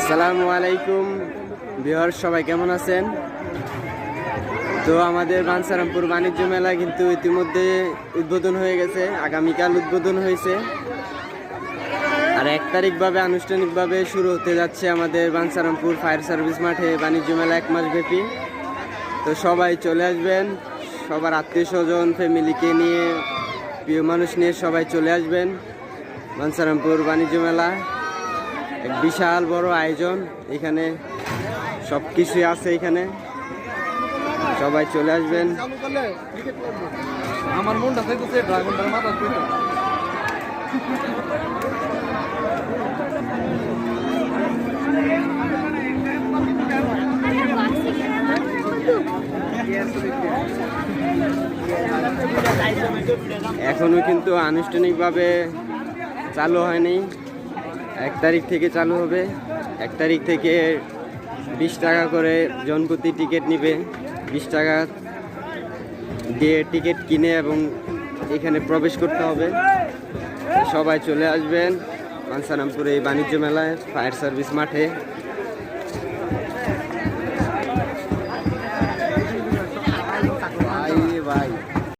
আসসালামু আলাইকুম। বিহার, সবাই কেমন আছেন? তো আমাদের বানসারামপুর বাণিজ্য মেলা কিন্তু ইতিমধ্যে উদ্বোধন হয়ে গেছে, আগামীকাল উদ্বোধন হয়েছে। আর এক তারিখভাবে আনুষ্ঠানিকভাবে শুরু হতে যাচ্ছে আমাদের বানসারামপুর ফায়ার সার্ভিস মাঠে বাণিজ্য মেলা এক মাস ব্যাপী। তো সবাই চলে আসবেন, সবার আত্মীয় স্বজন, ফ্যামিলিকে নিয়ে, প্রিয় মানুষ নিয়ে সবাই চলে আসবেন বানসারামপুর বাণিজ্য মেলা। এক বিশাল বড় আয়োজন। এখানে সব কিছুই আছে এখানে। সবাই চলে আসবেন। আমার মনটা চাইতেছে ড্রাগনটার মাথা এখনও কিন্তু আনুষ্ঠানিকভাবে চালু হয়নি। এক তারিখ থেকে চালু হবে। এক তারিখ থেকে বিশ টাকা করে জনপ্রতি টিকিট নিবে। বিশ টাকা দিয়ে টিকিট কিনে এবং এখানে প্রবেশ করতে হবে। সবাই চলে আসবেন পানসারামপুরে এই বাণিজ্য মেলায়, ফায়ার সার্ভিস মাঠে। ভাই ভাই।